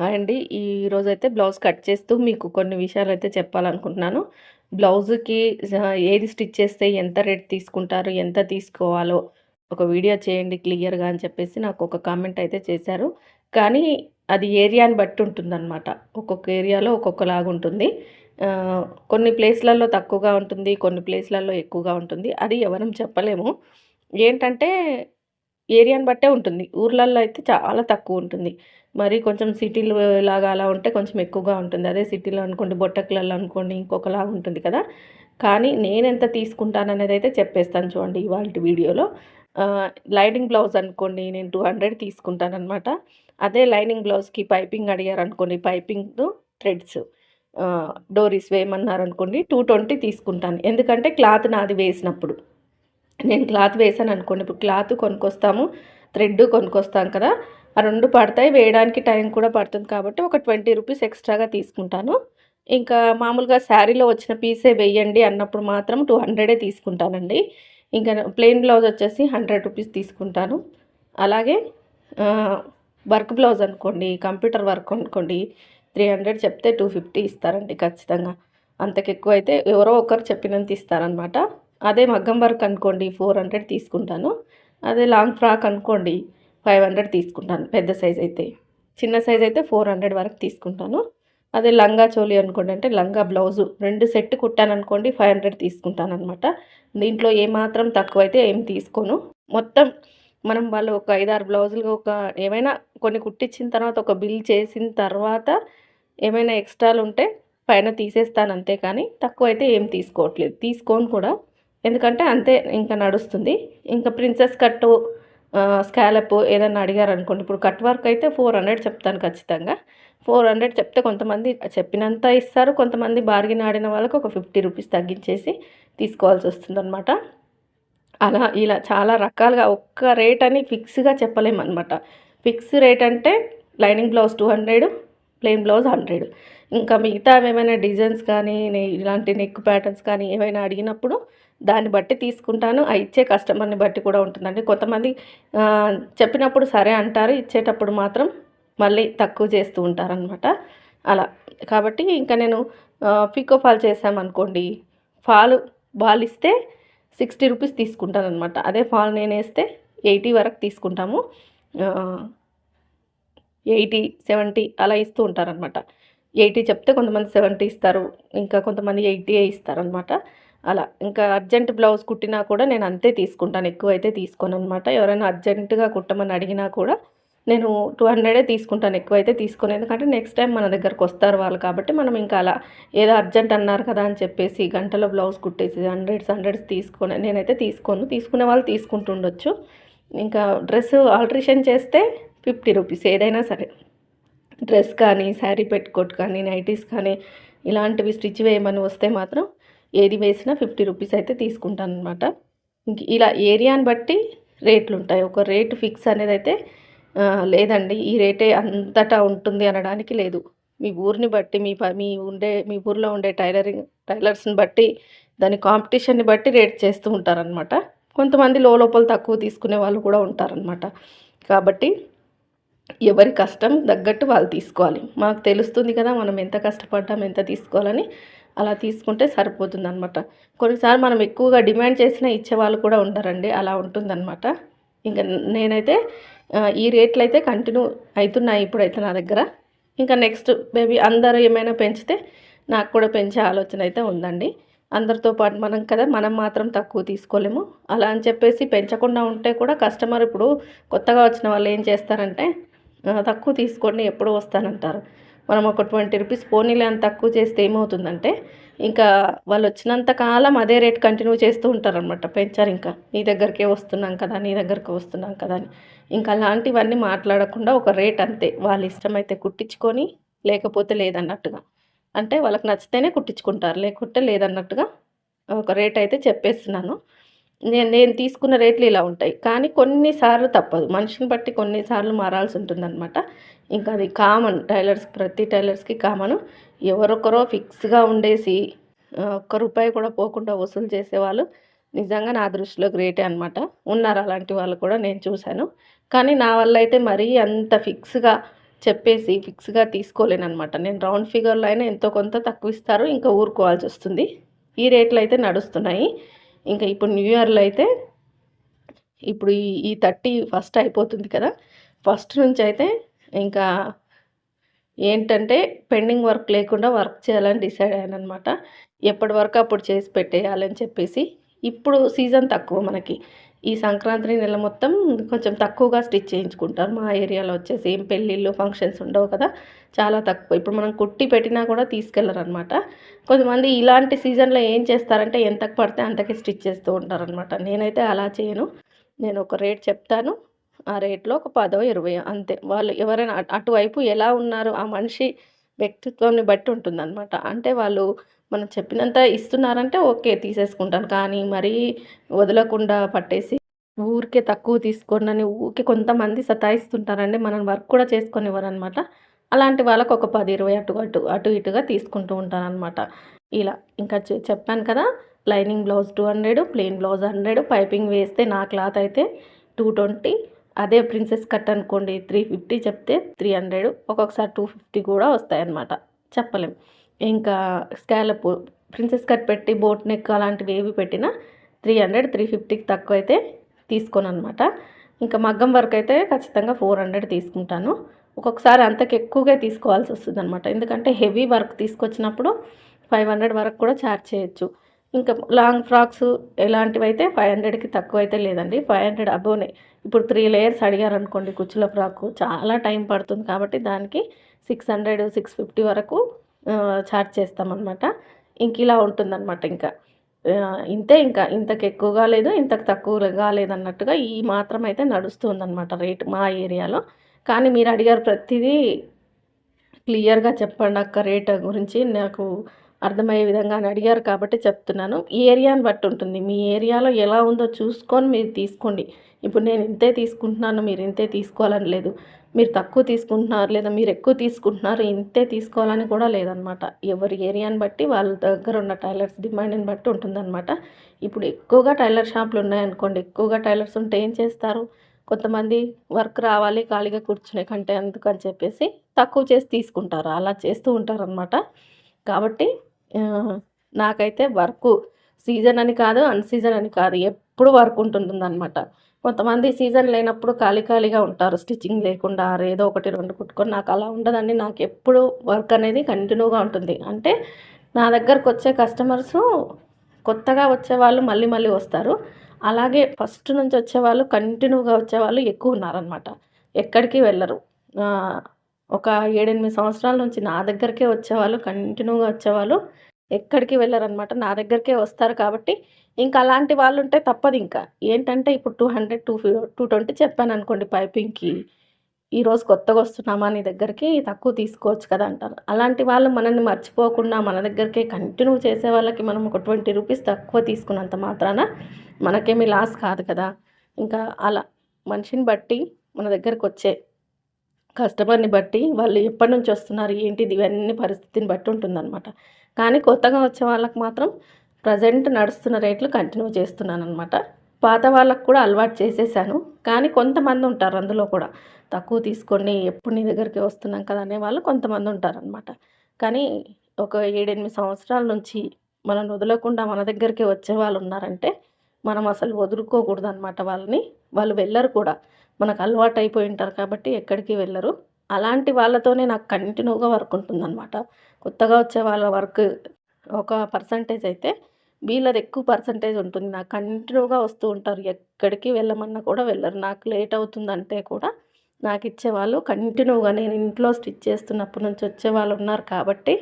Hi అండి. ఈరోజైతే blouse cut చేస్తూ మీకు కొన్ని విషయాలు అయితే చెప్పాలనుకుంటున్నాను. బ్లౌజ్‌కి ఏది స్టిచ్ చేస్తే ఎంత రేట్ తీసుకుంటారు? ఎంత తీసుకోవాలో ఒక వీడియో చేయండి క్లియర్‌గా అని చెప్పేసి నాకు ఒక కామెంట్ అయితే చేశారు. కానీ అది ఏరియాని బట్టి ఉంటుందనమాట. ఒక్కొక్క ఏరియాలో ఒక్కొక్కలాగా ఉంటుంది. కొన్ని ప్లేస్‌లలో తక్కువగా ఉంటుంది. కొన్ని ప్లేస్‌లలో ఎక్కువగా ఉంటుంది. అది ఎవరం చెప్పలేము. ఏంటంటే ఏరియాని బట్టే ఉంటుంది. ఊర్లల్లో అయితే చాలా తక్కువ ఉంటుంది. మరి కొంచెం సిటీలు లాగా అలా ఉంటే కొంచెం ఎక్కువగా ఉంటుంది. అదే సిటీలో అనుకోండి బొట్టకులలో అనుకోండి ఇంకొకలాగా ఉంటుంది కదా! కానీ నేను ఎంత తీసుకుంటాను అనేది అయితే చెప్పేస్తాను చూడండి ఇవాళ వీడియోలో. లైనింగ్ బ్లౌజ్ అనుకోండి నేను 200 తీసుకుంటాననమాట. అదే లైనింగ్ బ్లౌజ్‌కి పైపింగ్ అడిగారు అనుకోండి పైపింగ్ థ్రెడ్స్ డోరీస్ వేయమన్నారు అనుకోండి టూ ట్వంటీ తీసుకుంటాను. ఎందుకంటే క్లాత్ నాది వేసినప్పుడు. నేను క్లాత్ వేసాను అనుకోండి ఇప్పుడు క్లాత్ కొనుక్కొస్తాము. థ్రెడ్ కొనుక్కొస్తాం కదా! ఆ రెండు పడతాయి. వేయడానికి టైం కూడా పడుతుంది కాబట్టి ఒక 20 రూపీస్ ఎక్స్‌ట్రాగా తీసుకుంటాను. ఇంకా మామూలుగా శారీలో వచ్చిన పీసే వేయండి అన్నప్పుడు మాత్రం 200 తీసుకుంటానండి. ఇంకా ప్లెయిన్ బ్లౌజ్ వచ్చేసి 100 రూపీస్ తీసుకుంటాను. అలాగే వర్క్ బ్లౌజ్ అనుకోండి కంప్యూటర్ వర్క్ అనుకోండి 300 చెప్తే 250 ఇస్తారండి ఖచ్చితంగా. అంతకెక్కువైతే ఎవరో ఒకరు చెప్పినంత ఇస్తారనమాట. అదే మగ్గం వర్క్ అనుకోండి 400 తీసుకుంటాను. అదే లాంగ్ ఫ్రాక్ అనుకోండి 500 తీసుకుంటాను పెద్ద సైజ్ అయితే. చిన్న సైజ్ అయితే 400 వరకు తీసుకుంటాను. అదే లంగా చోలి అనుకోండి అంటే లంగా బ్లౌజు రెండు సెట్ కుట్టాననుకోండి 500 తీసుకుంటాననమాట. దీంట్లో ఏమాత్రం తక్కువైతే ఏం తీసుకోను. మొత్తం మనం వాళ్ళు ఒక 5, 6 బ్లౌజులు ఒక ఏమైనా కొన్ని కుట్టించిన తర్వాత ఒక బిల్ చేసిన తర్వాత ఏమైనా ఎక్స్ట్రాలు ఉంటే పైన తీసేస్తాను అంతే కానీ తక్కువైతే ఏం తీసుకోవట్లేదు. తీసుకోను కూడా. ఎందుకంటే అంతే ఇంకా నడుస్తుంది. ఇంకా ప్రిన్సెస్ కట్టు స్కాలప్ ఏదన్నా అడిగారనుకోండి ఇప్పుడు కట్ వర్క్ అయితే 400 చెప్తాను ఖచ్చితంగా. 400 చెప్తే కొంతమంది చెప్పినంత ఇస్తారు. కొంతమంది బార్గిన్ ఆడిన వాళ్ళకి ఒక 50 రూపీస్ తగ్గించేసి తీసుకోవాల్సి తీసుకోవాల్సొస్తుందనమాట. అలా ఇలా చాలా రకాలుగా ఒక్క రేట్ అని ఫిక్స్‌గా చెప్పలేమనమాట. ఫిక్స్ రేట్ అంటే లైనింగ్ బ్లౌజ్ 200 ప్లెయిన్ బ్లౌజ్ 100 ఇంకా మిగతావేమైనా డిజైన్స్ కానీ నే ఇలాంటి నెక్ ప్యాటర్న్స్ కానీ ఏమైనా అడిగినప్పుడు దాన్ని బట్టి తీసుకుంటాను. ఆ ఇచ్చే కస్టమర్‌ని బట్టి కూడా ఉంటుందండి. కొంతమంది చెప్పినప్పుడు సరే అంటారు. ఇచ్చేటప్పుడు మాత్రం మళ్ళీ తక్కువ చేస్తూ ఉంటారనమాట. అలా. కాబట్టి ఇంకా నేను పికో పీకో ఫాల్ చేసామనుకోండి ఫాల్ బాల్ ఇస్తే 60 రూపీస్ తీసుకుంటానమాట అదే ఫాల్ నేనేస్తే 80 వరకు తీసుకుంటాము. ఎయిటీ సెవెంటీ అలా ఇస్తూ ఉంటారనమాట. 80 చెప్తే కొంతమంది 70 ఇస్తారు. ఇంకా కొంతమంది 80 ఇస్తారనమాట. అలా. ఇంకా అర్జెంట్ బ్లౌజ్ కుట్టినా కూడా నేను అంతే తీసుకుంటాను. ఎక్కువైతే తీసుకోననమాట. ఎవరైనా అర్జెంట్‌గా కుట్టమని అడిగినా కూడా నేను 200 తీసుకుంటాను. ఎక్కువైతే తీసుకోను. ఎందుకంటే నెక్స్ట్ టైం మన దగ్గరకొస్తారు వాళ్ళు కాబట్టి మనం ఇంకా అలా ఏదో అర్జెంట్ అన్నారు కదా అని చెప్పేసి గంటలో బ్లౌజ్ కుట్టేసి హండ్రెడ్స్, హండ్రెడ్స్ తీసుకొని నేనైతే తీసుకోను. తీసుకునే వాళ్ళు తీసుకుంటుండొచ్చు ఇంకా డ్రెస్ ఆల్టరేషన్ చేస్తే 50 రూపీస్ ఏదైనా సరే. డ్రెస్ కానీ, శారీ పెట్టుకోట్ కానీ, నైటీస్ కానీ ఇలాంటివి స్టిచ్ వేయమని వస్తే మాత్రం ఏది వేసినా 50 రూపీస్ అయితే తీసుకుంటాననమాట. ఇంక ఇలా ఏరియాని బట్టి రేట్లుంటాయి. ఒక రేటు ఫిక్స్ అనేది అయితే లేదండి. ఈ రేటే అంతటా ఉంటుంది అనడానికి లేదు. మీ ఊరిని బట్టి మీ ప మీ ఉండే మీ ఊర్లో ఉండే టైలరింగ్ టైలర్స్‌ని బట్టి దాని కాంపిటీషన్‌ని బట్టి రేట్ చేస్తూ ఉంటారనమాట. కొంతమంది లోలోపల తక్కువ తీసుకునే వాళ్ళు కూడా ఉంటారనమాట. కాబట్టి ఎవరి కష్టం తగ్గట్టు వాళ్ళు తీసుకోవాలి. మాకు తెలుస్తుంది కదా! మనం ఎంత కష్టపడ్డాం, ఎంత తీసుకోవాలని అలా తీసుకుంటే సరిపోతుందనమాట. కొన్నిసార్లు మనం ఎక్కువగా డిమాండ్ చేసినా ఇచ్చేవాళ్ళు కూడా ఉంటారండి అలా ఉంటుందన్నమాట ఇంకా నేనైతే ఈ ఈ రేట్లయితే కంటిన్యూ అవుతున్నాయి ఇప్పుడైతే నా దగ్గర. ఇంకా నెక్స్ట్ మేబీ అందరూ ఏమైనా పెంచితే నాకు కూడా పెంచే ఆలోచన అయితే ఉందండి. అందరితో పాటు మనం కదా! మనం మాత్రం తక్కువ తీసుకోలేము. అలా అని చెప్పేసి పెంచకుండా ఉంటే కూడా కస్టమర్ ఇప్పుడు కొత్తగా వచ్చిన వాళ్ళు ఏం చేస్తారంటే తక్కువ తీసుకోండి ఎప్పుడో వస్తానంటారు. మనం ఒక 20 రూపీస్ పోనీలే అని తక్కువ చేస్తే ఏమవుతుందంటే ఇంకా వాళ్ళు వచ్చినంత కాలం అదే రేట్ కంటిన్యూ చేస్తూ ఉంటారనమాట. పెంచరింకా. నీ దగ్గరికే వస్తున్నాం కదా! నీ దగ్గరికి వస్తున్నాం కదా! అని. ఇంకా అలాంటివన్నీ మాట్లాడకుండా ఒక రేట్ అంతే. వాళ్ళ ఇష్టమైతే కుట్టించుకొని లేకపోతే లేదన్నట్టుగా. అంటే వాళ్ళకి నచ్చితేనే కుట్టించుకుంటారు. లేకుంటే లేదన్నట్టుగా ఒక రేట్ అయితే చెప్పేస్తున్నాను. నేను నేను తీసుకున్న రేట్లు ఇలా ఉంటాయి. కానీ కొన్నిసార్లు తప్పదు. మనిషిని బట్టి కొన్నిసార్లు మారాల్సి మారాల్సి ఉంటుందనమాట. ఇంకా అది కామన్ టైలర్స్ ప్రతి టైలర్స్‌కి కామన్ ఎవరొకరో ఫిక్స్‌గా ఉండేసి ఒక్క రూపాయి కూడా పోకుండా వసూలు చేసేవాళ్ళు నిజంగా నా దృష్టిలో గ్రేటే అనమాట. ఉన్నారు అలాంటి వాళ్ళు కూడా నేను చూశాను. కానీ నా వల్ల అయితే మరీ అంత ఫిక్స్‌గా చెప్పేసి ఫిక్స్గా తీసుకోలేనమాట నేను రౌండ్ ఫిగర్లో అయినా ఎంతో కొంత తక్కువ ఇస్తారు ఇంకా ఊరుకోవాల్సి వస్తుంది ఈ రేట్లు అయితే నడుస్తున్నాయి ఇంకా ఇప్పుడు న్యూ ఇయర్లో అయితే ఇప్పుడు ఈ ఈ థర్టీ ఫస్ట్ అయిపోతుంది కదా. ఫస్ట్ నుంచి అయితే ఇంకా ఏంటంటే పెండింగ్ వర్క్ లేకుండా వర్క్ చేయాలని డిసైడ్ అయ్యాను అనమాట ఎప్పటి వరకు అప్పుడు చేసి పెట్టేయాలని చెప్పేసి. ఇప్పుడు సీజన్ తక్కువ మనకి. ఈ సంక్రాంతి నెల మొత్తం కొంచెం తక్కువగా స్టిచ్ చేయించుకుంటారు. మా ఏరియాలో వచ్చేసి ఏం పెళ్ళిళ్ళు ఫంక్షన్స్ ఉండవు కదా. చాలా తక్కువ. ఇప్పుడు మనం కుట్టి పెట్టినా కూడా తీసుకెళ్ళరు అనమాట కొంతమంది ఇలాంటి సీజన్లో ఏం చేస్తారంటే ఎంతకు పడితే అంతకే స్టిచ్ చేస్తూ ఉంటారనమాట. నేనైతే అలా చేయను. నేను ఒక రేట్ చెప్తాను. ఆ రేట్లో ఒక పదో ఇరవై అంతే. వాళ్ళు ఎవరైనా అటువైపు ఎలా ఉన్నారు? ఆ మనిషి వ్యక్తిత్వాన్ని బట్టి ఉంటుందన్నమాట అంటే వాళ్ళు మనం చెప్పినంత ఇస్తున్నారంటే ఓకే తీసేసుకుంటాను. కానీ మరీ వదలకుండా పట్టేసి ఊరికే తక్కువ తీసుకోండి ఊరికే కొంతమంది సతాయిస్తుంటారండి. మనం వర్క్ కూడా చేసుకొనివ్వరనమాట. అలాంటి వాళ్ళకు ఒక పది ఇరవై అటు అటు అటు ఇటుగా తీసుకుంటూ ఉంటానన్నమాట ఇలా ఇంకా చెప్పాను కదా lining blouse two hundred plain blouse hundred piping వేస్తే నా క్లాత్ అయితే టూ ట్వంటీ అదే ప్రిన్సెస్ కట్ అనుకోండి త్రీ ఫిఫ్టీ చెప్తే త్రీ హండ్రెడ్ ఒక్కొక్కసారి టూ ఫిఫ్టీ కూడా వస్తాయన్నమాట చెప్పలేం. ఇంకా స్కాలప్ ప్రిన్సెస్ కట్ పెట్టి బోట్ నెక్ అలాంటివి ఏవి పెట్టినా త్రీ హండ్రెడ్ త్రీ ఫిఫ్టీకి తక్కువ అయితే తీసుకోను అనమాట ఇంకా మగ్గం వర్క్ అయితే ఖచ్చితంగా ఫోర్ హండ్రెడ్ తీసుకుంటాను. ఒక్కొక్కసారి అంతకు ఎక్కువగా తీసుకోవాల్సి వస్తుంది అనమాట ఎందుకంటే హెవీ వర్క్ తీసుకొచ్చినప్పుడు ఫైవ్ హండ్రెడ్ వరకు కూడా ఛార్జ్ చేయొచ్చు. ఇంకా లాంగ్ ఫ్రాక్స్ ఇలాంటివి అయితే ఫైవ్ హండ్రెడ్కి తక్కువ అయితే లేదండి. ఫైవ్ హండ్రెడ్ అబోనే. ఇప్పుడు త్రీ లేయర్స్ అడిగారు అనుకోండి కుచ్చుల ఫ్రాక్ చాలా టైం పడుతుంది కాబట్టి దానికి సిక్స్ హండ్రెడ్ సిక్స్ ఫిఫ్టీ వరకు చాట్ చేస్తామన్నమాట. ఇంక ఇలా ఉంటుందన్నమాట ఇంకా. ఇంతే ఇంకా. ఇంతకు ఎక్కువగా లేదు ఇంతకు తక్కువగా లేదన్నట్టుగా ఈ మాత్రం అయితే నడుస్తుందన్నమాట రేట్ మా ఏరియాలో. కానీ మీరు అడిగారు ప్రతిదీ క్లియర్గా చెప్పండి అక్క రేట్ గురించి. నాకు అర్థమయ్యే విధంగా అని అడిగారు కాబట్టి చెప్తున్నాను. ఈ ఏరియాని బట్టి ఉంటుంది. మీ ఏరియాలో ఎలా ఉందో చూసుకొని మీరు తీసుకోండి. ఇప్పుడు నేను ఇంతే తీసుకుంటున్నాను మీరు ఇంతే తీసుకోవాలని లేదు. మీరు తక్కువ తీసుకుంటున్నారు లేదా మీరు ఎక్కువ తీసుకుంటున్నారు ఇంతే తీసుకోవాలని కూడా లేదనమాట. ఎవరి ఏరియాని బట్టి వాళ్ళ దగ్గర ఉన్న టైలర్స్ డిమాండ్ని బట్టి ఉంటుందన్నమాట ఇప్పుడు ఎక్కువగా టైలర్ షాపులు ఉన్నాయనుకోండి ఎక్కువగా టైలర్స్ ఉంటే ఏం చేస్తారు? కొంతమంది వర్క్ రావాలి ఖాళీగా కూర్చునే కంటే అందుకని చెప్పేసి తక్కువ చేసి తీసుకుంటారు. అలా చేస్తూ ఉంటారనమాట. కాబట్టి నాకైతే వర్క్ సీజన్ అని కాదు అన్ సీజన్ అని కాదు ఎప్పుడు వర్క్ ఉంటుందన్నమాట కొంతమంది సీజన్ లేనప్పుడు ఖాళీ ఖాళీగా ఉంటారు. స్టిచ్చింగ్ లేకుండా ఏదో ఒకటి రెండు కుట్టుకొని నాకు అలా ఉండదండి. నాకు ఎప్పుడు వర్క్ అనేది కంటిన్యూగా ఉంటుంది. అంటే నా దగ్గరకు వచ్చే కస్టమర్స్ కొత్తగా వచ్చేవాళ్ళు మళ్ళీ మళ్ళీ వస్తారు. అలాగే ఫస్ట్ నుంచి వచ్చేవాళ్ళు కంటిన్యూగా వచ్చేవాళ్ళు ఎక్కువ ఉన్నారనమాట ఎక్కడికి వెళ్ళరు. ఒక ఏడెనిమిది సంవత్సరాల నుంచి నా దగ్గరికే వచ్చేవాళ్ళు కంటిన్యూగా వచ్చేవాళ్ళు ఎక్కడికి వెళ్ళరనమాట నా దగ్గరికే వస్తారు కాబట్టి ఇంకా అలాంటి వాళ్ళు ఉంటే తప్పదు ఇంకా. ఏంటంటే ఇప్పుడు two hundred two two twenty చెప్పాను అనుకోండి పైపింగ్కి ఈరోజు కొత్తగా వస్తున్నామా నీ దగ్గరికి తక్కువ తీసుకోవచ్చు కదా అంటారు. అలాంటి వాళ్ళు మనల్ని మర్చిపోకుండా మన దగ్గరికే కంటిన్యూ చేసే వాళ్ళకి మనం ఒక ట్వంటీ రూపీస్ తక్కువ తీసుకున్నంత మాత్రాన మనకేమీ లాస్ కాదు కదా. ఇంకా అలా మనిషిని బట్టి మన దగ్గరకు వచ్చే కస్టమర్ని బట్టి వాళ్ళు ఎప్పటి నుంచి వస్తున్నారు ఏంటిది ఇవన్నీ పరిస్థితిని బట్టి ఉంటుందన్నమాట. కానీ కొత్తగా వచ్చే వాళ్ళకి మాత్రం ప్రజెంట్ నడుస్తున్న రేట్లు కంటిన్యూ చేస్తున్నాను అనమాట పాత వాళ్ళకు కూడా అలవాటు చేసేసాను. కానీ కొంతమంది ఉంటారు అందులో కూడా. తక్కువ తీసుకొని ఎప్పుడు నీ దగ్గరికి వస్తున్నాం కదా అనే వాళ్ళు కొంతమంది ఉంటారనమాట కానీ ఒక ఏడెనిమిది సంవత్సరాల నుంచి మనం వదలకుండా మన దగ్గరికి వచ్చే వాళ్ళు ఉన్నారంటే మనం అసలు వదులుకోకూడదు అనమాట వాళ్ళని. వాళ్ళు వెళ్ళరు కూడా. మనకు అలవాటు అయిపోయి ఉంటారు కాబట్టి ఎక్కడికి వెళ్ళరు. అలాంటి వాళ్ళతోనే నాకు కంటిన్యూగా వర్క్ ఉంటుందన్నమాట. కొత్తగా వచ్చే వాళ్ళ వర్క్ ఒక పర్సంటేజ్ అయితే వీళ్ళది ఎక్కువ పర్సంటేజ్ ఉంటుంది. నాకు కంటిన్యూగా వస్తూ ఉంటారు. ఎక్కడికి వెళ్ళమన్నా కూడా వెళ్ళరు. నాకు లేట్ అవుతుందంటే కూడా నాకు ఇచ్చేవాళ్ళు కంటిన్యూగా నేను ఇంట్లో స్టిచ్ చేస్తున్నప్పటి నుంచి వచ్చేవాళ్ళు ఉన్నారు కాబట్టి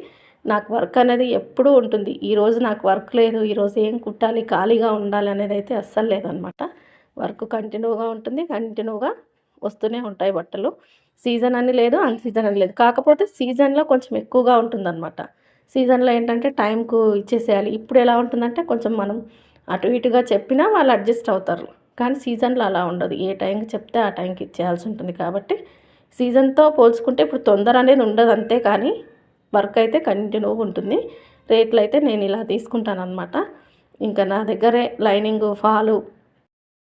నాకు వర్క్ అనేది ఎప్పుడూ ఉంటుంది. ఈరోజు నాకు వర్క్ లేదు. ఈరోజు ఏం కుట్టాలి? ఖాళీగా ఉండాలి అనేది అయితే అస్సలు లేదనమాట వర్క్ కంటిన్యూగా ఉంటుంది కంటిన్యూగా వస్తూనే ఉంటాయి బట్టలు. సీజన్ అని లేదు అన్ సీజన్ అని లేదు. కాకపోతే సీజన్లో కొంచెం ఎక్కువగా ఉంటుందన్నమాట. సీజన్లో ఏంటంటే టైంకు ఇచ్చేసేయాలి. ఇప్పుడు ఎలా ఉంటుందంటే కొంచెం మనం అటు ఇటుగా చెప్పినా వాళ్ళు అడ్జస్ట్ అవుతారు. కానీ సీజన్లో అలా ఉండదు. ఏ టైంకి చెప్తే ఆ టైంకి ఇచ్చేయాల్సి ఉంటుంది కాబట్టి సీజన్తో పోల్చుకుంటే ఇప్పుడు తొందర అనేది ఉండదు అంతే కానీ వర్క్ అయితే కంటిన్యూగా ఉంటుంది. రేట్లు అయితే నేను ఇలా తీసుకుంటాను అనమాట ఇంకా నా దగ్గరే లైనింగ్ ఫాలు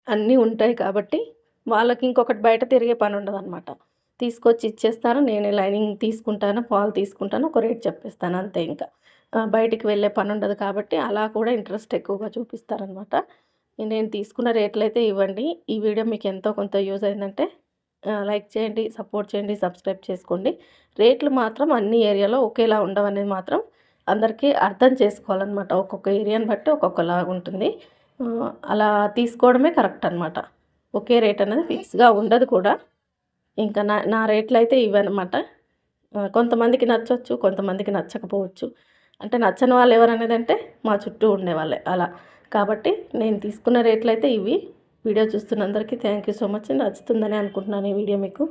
అన్నీ ఉంటాయి కాబట్టి వాళ్ళకి ఇంకొకటి బయట తిరిగే పని ఉండదు అనమాట తీసుకొచ్చి ఇచ్చేస్తారు నేనే లైనింగ్ తీసుకుంటాను ఫాల్ తీసుకుంటాను ఒక రేట్ చెప్పేస్తాను అంతే ఇంకా. బయటికి వెళ్ళే పని ఉండదు కాబట్టి అలా కూడా ఇంట్రెస్ట్ ఎక్కువగా చూపిస్తారనమాట నేను తీసుకున్న రేట్లు అయితే ఇవ్వండి. ఈ వీడియో మీకు ఎంతో కొంత యూజ్ అయిందంటే లైక్ చేయండి సపోర్ట్ చేయండి సబ్స్క్రైబ్ చేసుకోండి. రేట్లు మాత్రం అన్ని ఏరియాలో ఒకేలా ఉండవనేది మాత్రం అందరికీ అర్థం చేసుకోవాలన్నమాట. ఒక్కొక్క ఏరియాని బట్టి ఒక్కొక్కలాగా ఉంటుంది. అలా తీసుకోవడమే కరెక్ట్ అనమాట ఒకే రేట్ అనేది ఫిక్స్గా ఉండదు కూడా. ఇంకా నా నా రేట్లు అయితే ఇవన్నమాట కొంతమందికి నచ్చవచ్చు కొంతమందికి నచ్చకపోవచ్చు. అంటే నచ్చని వాళ్ళు ఎవరనేది అంటే మా చుట్టూ ఉండేవాళ్ళే అలా. కాబట్టి నేను తీసుకున్న రేట్లు అయితే ఇవి. వీడియో చూస్తున్న అందరికీ థ్యాంక్ యూ సో మచ్. నచ్చుతుందని అనుకుంటున్నాను ఈ వీడియో మీకు.